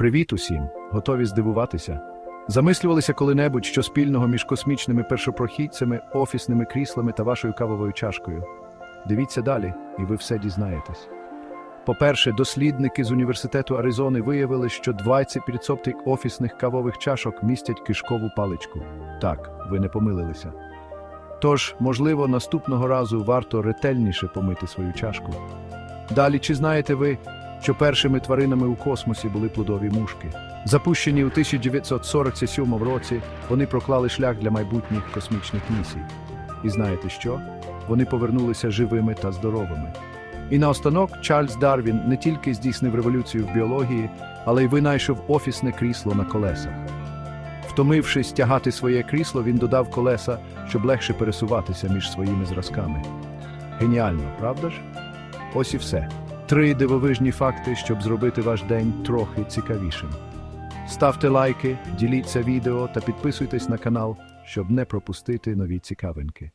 Привіт усім! Готові здивуватися? Замислювалися коли-небудь, що спільного між космічними першопрохідцями, офісними кріслами та вашою кавовою чашкою. Дивіться далі, і ви все дізнаєтесь. По-перше, дослідники з університету Аризони виявили, що 20% офісних кавових чашок містять кишкову паличку. Так, ви не помилилися. Тож, можливо, наступного разу варто ретельніше помити свою чашку. Далі, чи знаєте ви, що першими тваринами у космосі були плодові мушки? Запущені у 1947 році, вони проклали шлях для майбутніх космічних місій. І знаєте що? Вони повернулися живими та здоровими. І наостанок Чарльз Дарвін не тільки здійснив революцію в біології, але й винайшов офісне крісло на колесах. Втомившись тягати своє крісло, він додав колеса, щоб легше пересуватися між своїми зразками. Геніально, правда ж? Ось і все. Три дивовижні факти, щоб зробити ваш день трохи цікавішим. Ставте лайки, діліться відео та підписуйтесь на канал, щоб не пропустити нові цікавинки.